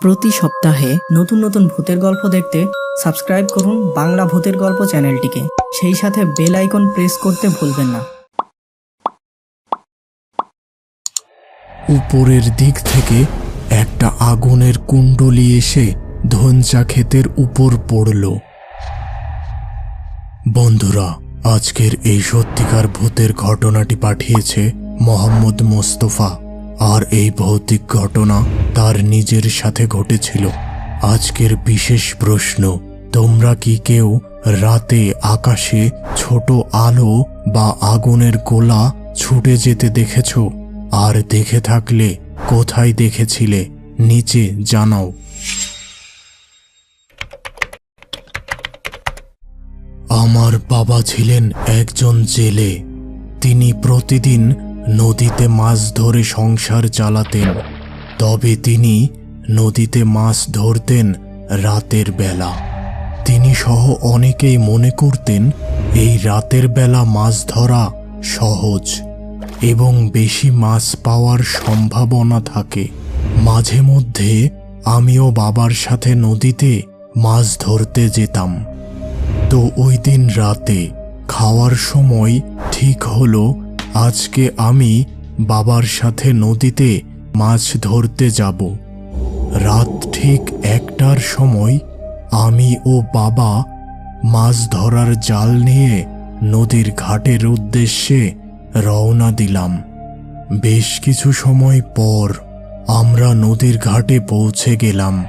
প্রতি সপ্তাহে নতুন নতুন ভূতের গল্প দেখতে সাবস্ক্রাইব করুন বাংলা ভূতের গল্প চ্যানেলটিকে। সেই সাথে বেল আইকন প্রেস করতে ভুলবেন না। উপরের দিক থেকে একটা আগুনের কুণ্ডলি এসে ধনচা ক্ষেতের উপর পড়ল। বন্ধুরা, আজকের এই সত্যিকার ভূতের ঘটনাটি পাঠিয়েছে মোহাম্মদ মোস্তফা। আর এই ভৌতিক ঘটনা তার নিজের সাথে ঘটেছিল। আজকের বিশেষ প্রশ্ন, তোমরা কি কেউ রাতে আকাশে ছোট আলো বা আগুনের গোলা ছুটে যেতে দেখেছ? আর দেখে থাকলে কোথায় দেখেছিলে? নিচে জানাও। আমার বাবা ছিলেন একজন জেলে। তিনি প্রতিদিন নদীতে মাছ ধরে সংসার চালাতেন। তবে তিনি নদীতে মাছ ধরতেন রাতের বেলা। তিনি সহ অনেকেই মনে করতেন, এই রাতের বেলা মাছ ধরা সহজ এবং বেশি মাছ পাওয়ার সম্ভাবনা থাকে। মাঝে মধ্যে আমিও বাবার সাথে নদীতে মাছ ধরতে যেতাম। তো ওই দিন রাতে খাওয়ার সময় ঠিক হলো আজকে আমি বাবার সাথে নদীতে মাছ ধরতে যাব। রাত ঠিক একটার সময় আমি ও বাবা মাছ ধরার জাল নিয়ে নদীর ঘাটের উদ্দেশ্যে রওনা দিলাম। বেশ কিছু সময় পর আমরা নদীর ঘাটে পৌঁছে গেলাম।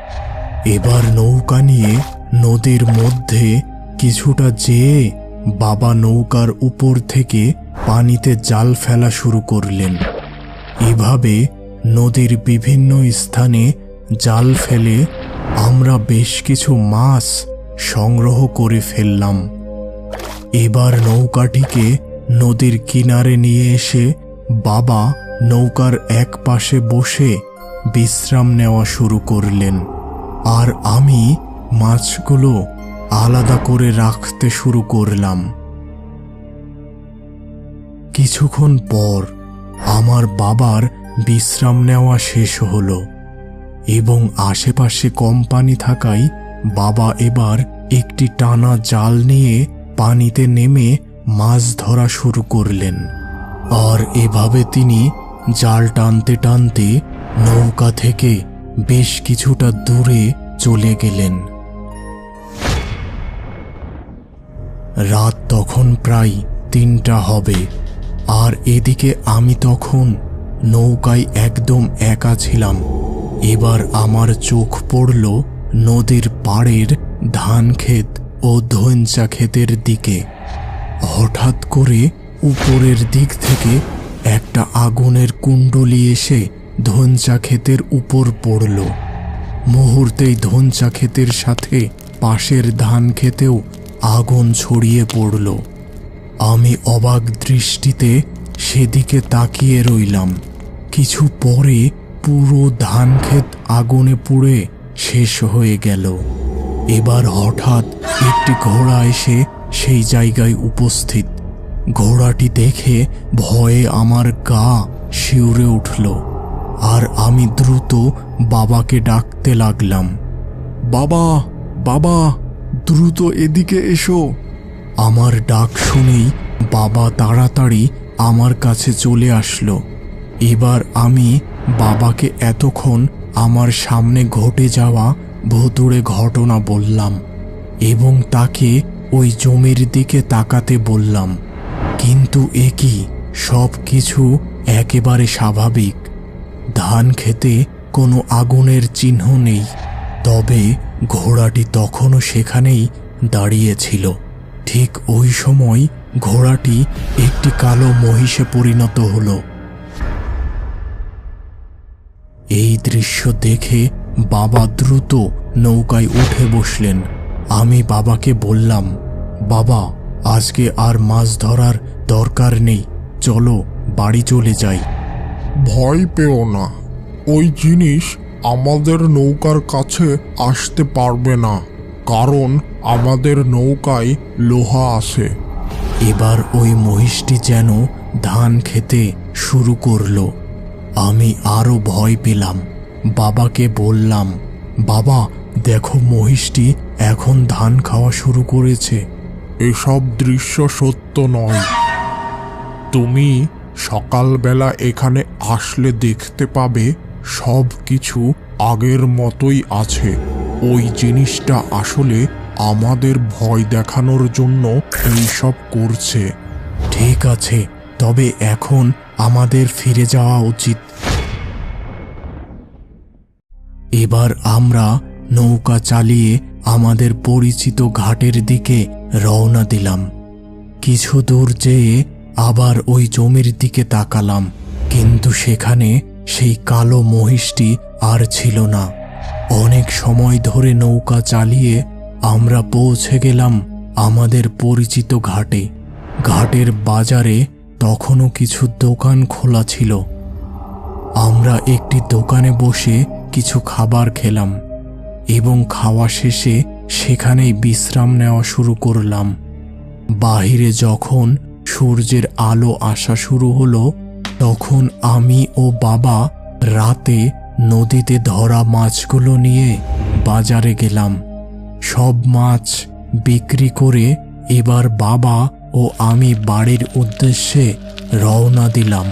এবার নৌকা নিয়ে নদীর মধ্যে কিছুটা যেয়ে বাবা নৌকার উপর থেকে পানিতে জাল ফেলা শুরু করলেন। এভাবে নদীর বিভিন্ন স্থানে জাল ফেলে আমরা বেশ কিছু মাছ সংগ্রহ করে ফেললাম। এবার নৌকাটিকে নদীর কিনারে নিয়ে এসে বাবা নৌকার এক পাশে বসে বিশ্রাম নেওয়া শুরু করলেন। আর আমি মাছগুলো আলাদা করে রাখতে শুরু করলাম। কিছুক্ষণ পর আমার বাবার বিশ্রাম নেওয়া শেষ হলো এবং আশেপাশে কোম্পানি থাকায় বাবা এবার একটি টানা জাল নিয়ে পানিতে নেমে মাছ ধরা শুরু করলেন। আর এভাবে তিনি জাল টানতে টানতে নৌকা থেকে বেশ কিছুটা দূরে চলে গেলেন। রাত তখন প্রায় তিনটা হবে। আর এদিকে আমি তখন নৌকায় একদম একা ছিলাম। এবার আমার চোখ পড়ল নদীর পাড়ের ধান ক্ষেত ও ধৈঞ্চা ক্ষেতের দিকে। হঠাৎ করে উপরের দিক থেকে একটা আগুনের কুণ্ডলি এসে ধনচা ক্ষেতের উপর পড়ল। মুহূর্তেই ধনচা ক্ষেতের সাথে পাশের ধান খেতেও আগুন ছড়িয়ে পড়ল। আমি অবাক দৃষ্টিতে সেদিকে তাকিয়ে রইলাম। কিছু পরে পুরো ধান ক্ষেত আগুনে পুড়ে শেষ হয়ে গেল। এবার হঠাৎ একটি ঘোড়া এসে সেই জায়গায় উপস্থিত। ঘোড়াটি দেখে ভয়ে আমার গা শিউরে উঠল আর আমি দ্রুত বাবাকে ডাকতে লাগলাম। বাবা বাবা, দ্রুত এদিকে এসো। আমার ডাক শুনেই বাবা তাড়াতাড়ি আমার কাছে চলে আসলো। এবার আমি বাবাকে এতক্ষণ আমার সামনে ঘটে যাওয়া ভুতুড়ে ঘটনা বললাম এবং তাকে ওই জমির দিকে তাকাতে বললাম, কিন্তু এ কি? সব কিছু একেবারে স্বাভাবিক। ধান খেতে কোনো আগুনের চিহ্ন নেই। তবে ঘোড়াটি তখনও সেখানেই দাঁড়িয়েছিল ঠিক ওই সময় ঘোড়াটি একটি কালো মহিষে পরিণত হল। এই দৃশ্য দেখে বাবা দ্রুত নৌকায় উঠে বসলেন। আমি বাবাকে বললাম, বাবা, আজকে আর মাছ ধরার দরকার নেই। চলো, বাড়ি চলে যাই। ভয় পেও না। ওই জিনিস আমাদের নৌকার কাছে আসতে পারবে না। কারণ আমাদের নৌকায় লোহা আছে। এবার ওই মহিষটি যেন ধান খেতে শুরু করল। আমি আরও ভয় পেলাম। বাবাকে বললাম, বাবা, দেখো মহিষটি এখন ধান খাওয়া শুরু করেছে। এসব দৃশ্য সত্য নয়। তুমি সকালবেলা এখানে আসলে দেখতে পাবে সব কিছু আগের মতোই আছে। ওই জিনিসটা আসলে আমাদের ভয় দেখানোর জন্য এইসব করছে। ঠিক আছে, তবে এখন আমাদের ফিরে যাওয়া উচিত। এবার আমরা নৌকা চালিয়ে আমাদের পরিচিত ঘাটের দিকে রওনা দিলাম। কিছু দূর যেয়ে আবার ওই জমির দিকে তাকালাম, কিন্তু সেখানে সেই কালো মহিষটি আর ছিল না। অনেক সময় ধরে নৌকা চালিয়ে আমরা পৌঁছে গেলাম আমাদের পরিচিত ঘাটে। ঘাটের বাজারে তখনও কিছু দোকান খোলা ছিল। আমরা একটি দোকানে বসে কিছু খাবার খেলাম এবং খাওয়া শেষে সেখানেই বিশ্রাম নেওয়া শুরু করলাম। বাহিরে যখন সূর্যের আলো আসা শুরু হলো, তখন আমি ও বাবা রাতে নদীতে ধরা মাছগুলো নিয়ে বাজারে গেলাম। সব মাছ বিক্রি করে এবার বাবা ও আমি বাড়ির উদ্দেশ্যে রওনা দিলাম।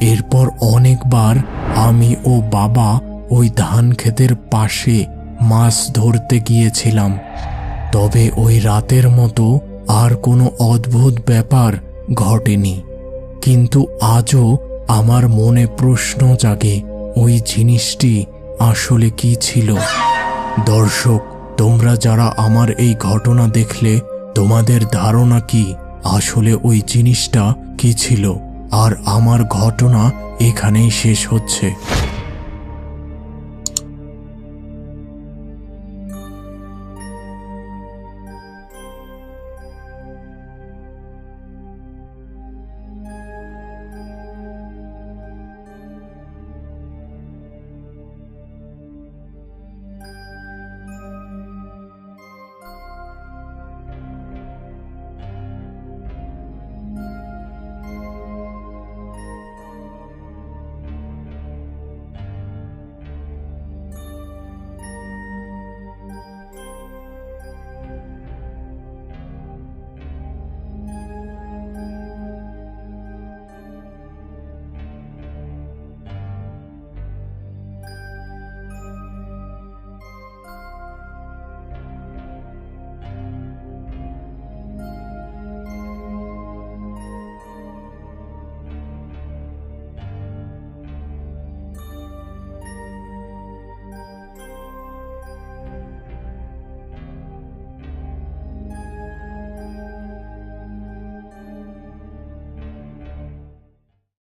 এরপর অনেকবার আমি ও বাবা ওই ধান ক্ষেতের পাশে মাছ ধরতে গিয়েছিলাম। তবে ওই রাতের মতো আর কোনো অদ্ভুত ব্যাপার ঘটেনি। কিন্তু আজও আমার মনে প্রশ্ন জাগে, ওই জিনিসটি আসলে কি ছিল? দর্শক, তোমরা যারা আমার এই ঘটনা দেখলে, তোমাদের ধারণা কি? আসলে ওই জিনিসটা কি ছিল? আর আমার ঘটনা এখানেই শেষ হচ্ছে।